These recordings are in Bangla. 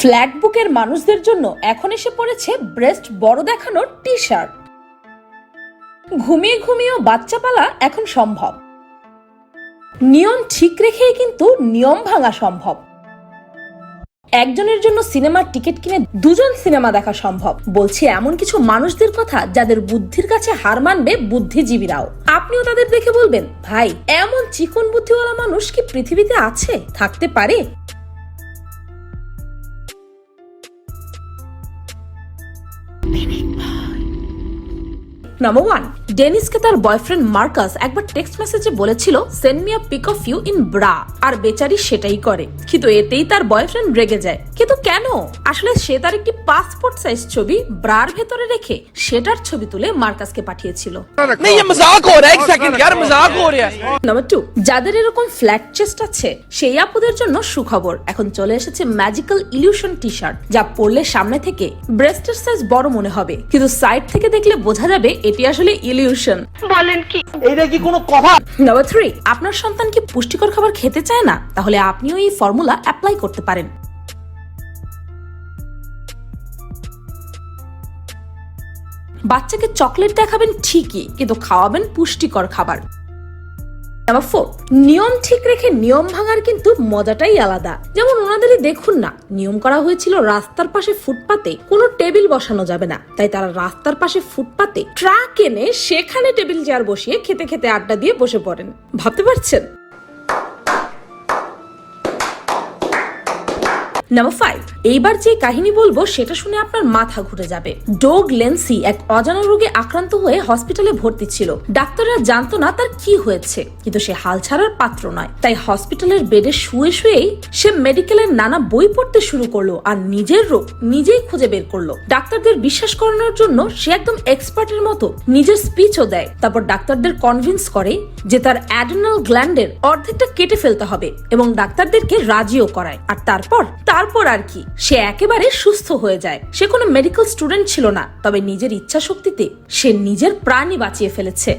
ফ্ল্যাট বুকের মানুষদের জন্য এখন এসে পড়েছে ব্রেস্ট বড় দেখানোর টি শার্ট ঘুমিয়ে ঘুমিয়েও বাচ্চা পালা এখন সম্ভব। নিয়ম ঠিক রেখেই কিন্তু নিয়ম ভাঙা সম্ভব। একজনের জন্য সিনেমার টিকিট কিনে দুজন সিনেমা দেখা সম্ভব, বলছি এমন কিছু মানুষদের কথা যাদের বুদ্ধির কাছে হার মানবে বুদ্ধিজীবীরাও। আপনিও তাদের দেখে বলবেন, ভাই, এমন চিকন বুদ্ধিওয়ালা মানুষ কি পৃথিবীতে আছে? থাকতে পারে? নাম্বার ওয়ান ডেনিসকে তার বয়ফ্রেন্ড মার্কাস একবার টেক্সট মেসেজে বলেছিল send me a pic of you in bra আর বেচারি সেটাই করে। কিন্তু এতেই তার বয়ফ্রেন্ড রেগে যায়। কিন্তু কেন? আসলে সে তার একটি পাসপোর্ট সাইজ ছবি ব্রার ভেতরে রেখে সেটার ছবি তুলে মার্কাসকে পাঠিয়েছিল। নাম্বার টু যাদের এরকম ফ্ল্যাট চেস্ট আছে সেই আপুদের জন্য সুখবর। এখন চলে এসেছে ম্যাজিক্যাল ইলিউশন টি শার্ট যা পরলে সামনে থেকে ব্রেস্টের সাইজ বড় মনে হবে। কিন্তু সাইড থেকে দেখলে বোঝা যাবে এটি আসলে ইলিউশন এটা কি? কোনো কথা? নাম্বার থ্রি আপনার সন্তান কি পুষ্টিকর খাবার খেতে চায় না? তাহলে আপনিও এই ফর্মুলা অ্যাপ্লাই করতে পারেন। বাচ্চাকে চকলেট দেখাবেন ঠিকই কিন্তু খাওয়াবেন পুষ্টিকর খাবার। নাম্বার ফোর নিয়ম ঠিক রেখে নিয়ম ভাঙার কিন্তু মজাটাই আলাদা। যেমন ওনাদেরই দেখুন না, নিয়ম করা হয়েছিল রাস্তার পাশে ফুটপাতে, কোনো টেবিল বসানো যাবে না। তাই তারা রাস্তার পাশে ফুটপাতে ট্রাক এনে সেখানে টেবিল চেয়ার বসিয়ে খেতে খেতে আড্ডা দিয়ে বসে পড়েন। ভাবতে পারছেন? নাম্বার ফাইভ এইবার যে কাহিনী বলব, সেটা শুনে আপনার মাথা ঘুরে যাবে। ডোগ লেন্সি এক অজানা রোগে আক্রান্ত হয়ে হসপিটালে ভর্তি ছিল। ডাক্তাররা জানতো না তার কি হয়েছে, কিন্তু সে হাল ছাড়ার পাত্র নয়। তাই হসপিটালের বেডে শুয়ে শুয়েই সে মেডিকেলের নানা বই পড়তে শুরু করল আর নিজের রোগ নিজেই খুঁজে বের করল। ডাক্তারদের বিশ্বাস করানোর জন্য সে একদম এক্সপার্টের মতো নিজের স্পিচও দেয়। তারপর ডাক্তারদের কনভিন্স করে যে তার অ্যাডেনাল গ্ল্যান্ডের অর্ধেকটা কেটে ফেলতে হবে এবং ডাক্তারদেরকে রাজিও করায়। আর তারপর তারপর আর কি, সে একেবারে সুস্থ হয়ে যায়। সে কোনো মেডিকেল স্টুডেন্ট ছিল না, তবে নিজের ইচ্ছা শক্তিতে সে নিজের প্রাণই বাঁচিয়ে ফেলেছে।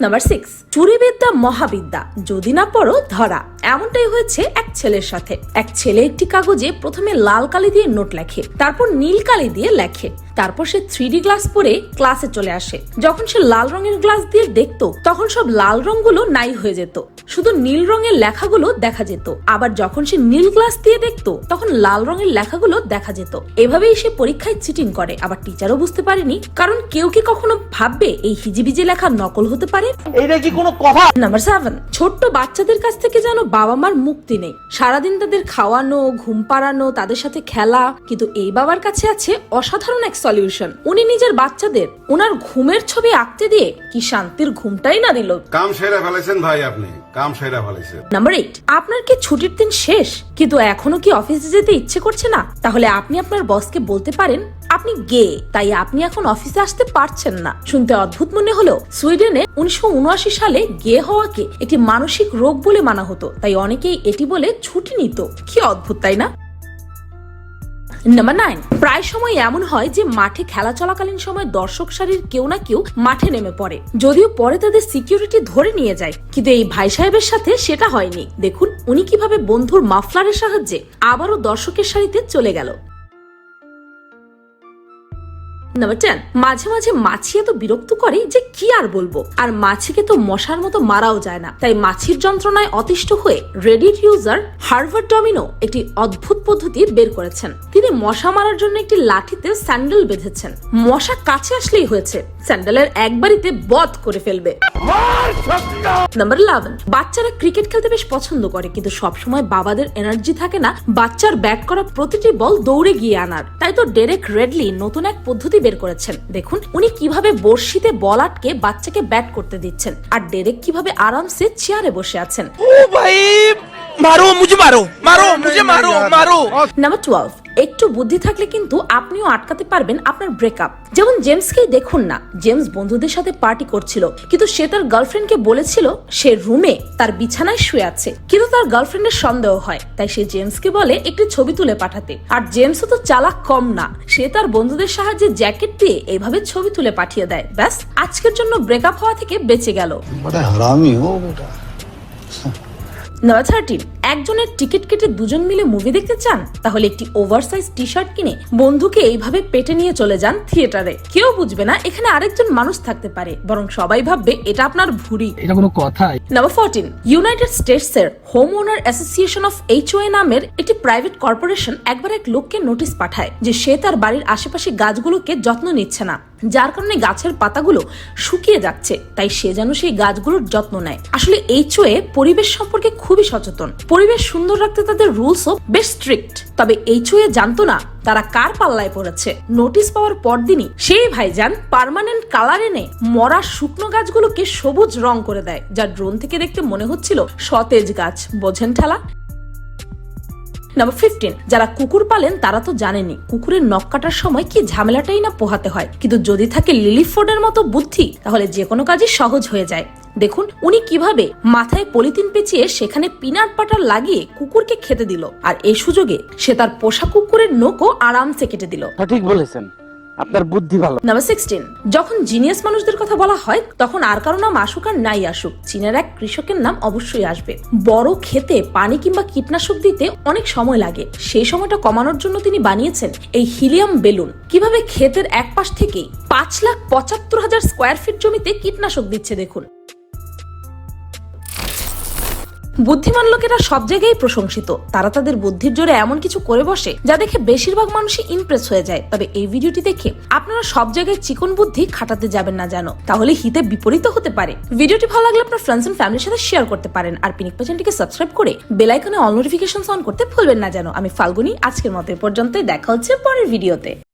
নাম্বার সিক্স চুরিবিদ্যা মহাবিদ্যা যদি না পড়ো ধরা। এমনটাই হয়েছে এক ছেলের সাথে। এক ছেলে একটি কাগজে প্রথমে লাল কালি দিয়ে নোট লেখে তারপর নীল কালি দিয়ে লেখে তারপর সে থ্রি গ্লাস পরে ক্লাসে চলে আসে। যখন সে লাল রঙের গ্লাস দিয়ে দেখতো তখন সব লাল রংগুলো নাই হয়ে যেত। শুধু নীল রঙের লেখাগুলো দেখা যেত। আবার যখন সে নীল গ্লাস দিয়ে দেখতো তখন লাল রঙের লেখাগুলো দেখা যেত। এভাবেই সে পরীক্ষায় চিটিং করে। আবার টিচারও বুঝতে পারেনি কারণ কেউ কি কখনো ভাববে এই হিজিবিজি লেখা নকল হতে পারে? এটা কি কোনো কথা? নাম্বার সেভেন ছোট্ট বাচ্চাদের কাছ থেকে যেন বাবা মার মুক্তি নেই। সারাদিন তাদের খাওয়ানো ঘুম পাড়ানো তাদের সাথে খেলা কিন্তু এই বাবার কাছে আছে অসাধারণ এক সলিউশন উনি নিজের বাচ্চাদের ওনার ঘুমের ছবি আঁকতে দিয়ে কি শান্তির ঘুমটাই না দিল। কাম সেরা ফেলেছেন ভাই আপনি। কাম সেরা ফেলেছেন। নাম্বার এইট আপনার কি ছুটির দিন শেষ? কিন্তু এখনও কি অফিসে যেতে ইচ্ছে করছে না? তাহলে আপনি আপনার বসকে বলতে পারেন আপনি গে, তাই আপনি এখন অফিসে আসতে পারছেন না। শুনতে অদ্ভুত মনে হলেও সুইডেনে উনিশশো উনআশি সালে গে হওয়াকে একটি মানসিক রোগ বলে মানা হতো, তাই অনেকেই এটি বলে ছুটি নিত। কি অদ্ভুত, তাই না? নাম্বার নাইন প্রায় সময় এমন হয় যে মাঠে খেলা চলাকালীন সময় দর্শক সারির কেউ না কেউ মাঠে নেমে পড়ে, যদিও পরে তাদের সিকিউরিটি ধরে নিয়ে যায়, কিন্তু এই ভাই সাহেবের সাথে সেটা হয়নি। দেখুন, উনি কীভাবে বন্ধুর মাফলারের সাহায্যে আবারও দর্শকের সারিতে চলে গেল। নাম্বার টেন মাঝে মাঝে মাছি এত বিরক্ত করে যে কি আর বলব? আর মাছিকে তো মশার মতো মারাও যায় না। তাই মাছির যন্ত্রণায় অতিষ্ঠ হয়ে রেডিট ইউজার হার্ভার্ড ডমিনো একটি অদ্ভুত পদ্ধতি বের করেছেন। তিনি মশা মারার জন্য একটি লাঠিতে স্যান্ডেল বেঁধেছেন। মশা কাছে আসলেই হয়েছে। স্যান্ডেলের একবারিতে বধ করে ফেলবে। নাম্বার ইলেভেন বাচ্চারা ক্রিকেট খেলতে বেশ পছন্দ করে, কিন্তু সবসময় বাবাদের এনার্জি থাকে না বাচ্চার ব্যাট করা প্রতিটি বল দৌড়ে গিয়ে আনার। তাই তো ডেরেক রেডলি নতুন এক পদ্ধতি বের করেছেন। দেখুন উনি কীভাবে বর্ষিতে বল আটকে বাচ্চাকে ব্যাট করতে দিচ্ছেন আর ডেরেক কীভাবে আরামসে চেয়ারে বসে আছেন। ও ভাই মারো মুঝে মারো মারো মুঝে মারো মারো। নাম্বার টুয়েলভ একটু বুদ্ধি থাকলে কিন্তু আপনিও আটকাতে পারবেন আপনার ব্রেকআপ যেমন জেমসকেই দেখুন না, জেমস বন্ধুদের সাথে পার্টি করছিল, কিন্তু সে তার গার্লফ্রেন্ডকে বলেছিল সে রুমে তার বিছানায় শুয়ে আছে, কিন্তু তার গার্লফ্রেন্ডের সন্দেহ হয়, তাই সে জেমসকে বলে একটি ছবি তুলে পাঠাতে। আর জেমসও তো চালাক কম না, সে তার বন্ধুদের সাহায্যে জ্যাকেট দিয়ে এইভাবে ছবি তুলে পাঠিয়ে দেয়। ব্যাস, আজকের জন্য ব্রেকআপ হওয়া থেকে বেঁচে গেল। হারামি ও বেটা নাম্বার থার্টিন একজনের টিকিট কেটে দুজন মিলে মুভি দেখতে চান? তাহলে একটি ওভারসাইজ টি শার্ট কিনে বন্ধুকে এইভাবে পেটে নিয়ে চলে যান থিয়েটারে। কেউ বুঝবে না এখানে আরেকজন মানুষ থাকতে পারে বরং সবাই ভাববে এটা আপনার ভুড়ি। এটা কোনো নাম্বার ফোরটিন ইউনাইটেড স্টেটস এর home owner association of HOA নামের একটি প্রাইভেট কর্পোরেশন একবার এক লোককে নোটিশ পাঠায় যে সে তার বাড়ির আশেপাশে গাছগুলোকে যত্ন নিচ্ছে না যার কারণে গাছের পাতাগুলো শুকিয়ে যাচ্ছে তাই সে যেন সেই গাছগুলোর যত্ন নেয়। আসলে এইচওএ পরিবেশ সম্পর্কে খুবই সচেতন। পরিবেশ সুন্দর রাখতে তাদের রুলসও বেশ স্ট্রিক্ট তবে এইচওএ জানতো না তারা কার পাল্লায় পড়েছে। নোটিশ পাওয়ার পরদিনই সেই ভাইজান পার্মানেন্ট কালার এনে মরা শুকনো গাছগুলোকে সবুজ রং করে দেয়, যা ড্রোন থেকে দেখতে মনে হচ্ছিল সতেজ গাছ। বোঝেন ঠেলা? নাম্বার ফিফটিন যারা কুকুর পালেন তারা তো জানেনি কুকুরের নখ কাটার সময় কি ঝামেলাটাই না পোহাতে হয়। কিন্তু যদি থাকে লিলি ফোর্ডের মতো বুদ্ধি, তাহলে যে কোনো কাজই সহজ হয়ে যায়। দেখুন উনি কীভাবে মাথায় পলিথিন পেঁচিয়ে সেখানে পিনাট বাটার লাগিয়ে কুকুরকে খেতে দিল। আর এই সুযোগে সে তার পোষা কুকুরের নখও আরামসে কেটে দিল। সঠিক বলেছেন। আপনার বুদ্ধি ভালো। নাম্বার সিক্সটিন যখন জিনিয়াস মানুষদের কথা বলা হয় তখন আর কারও নাম আসুক আর নাই আসুক চীনের এক কৃষকের নাম অবশ্যই আসবে। বড় খেতে পানি কিংবা কীটনাশক দিতে অনেক সময় লাগে। সেই সময়টা কমানোর জন্য তিনি বানিয়েছেন এই হিলিয়াম বেলুন। কীভাবে ক্ষেতের এক পাশ থেকেই পাঁচ লাখ পঁচাত্তর হাজার স্কোয়ার ফিট জমিতে কীটনাশক দিচ্ছে দেখুন। বুদ্ধিমান লোকেরা সব জায়গায় প্রশংসিত। তারা তাদের বুদ্ধির জোরে এমন কিছু করে বসে যা দেখে বেশিরভাগ মানুষই ইমপ্রেস হয়ে যায়। তবে এই ভিডিওটি দেখে আপনারা সব জায়গায় চিকন বুদ্ধি খাটাতে যাবেন না জানো। তাহলে হিতে বিপরীত হতে পারে। ভিডিওটি ভালো লাগলে আপনার ফ্রেন্ডস এন্ড ফ্যামিলির সাথে শেয়ার করতে পারেন। আর পিনিক চ্যানেলটিকে সাবস্ক্রাইব করে বেল আইকনে অল নোটিফিকেশন অন করতে ভুলবেন না জানো। আমি ফাল্গুনি, আজকের মতো এ পর্যন্তই। দেখা হচ্ছে পরের ভিডিওতে।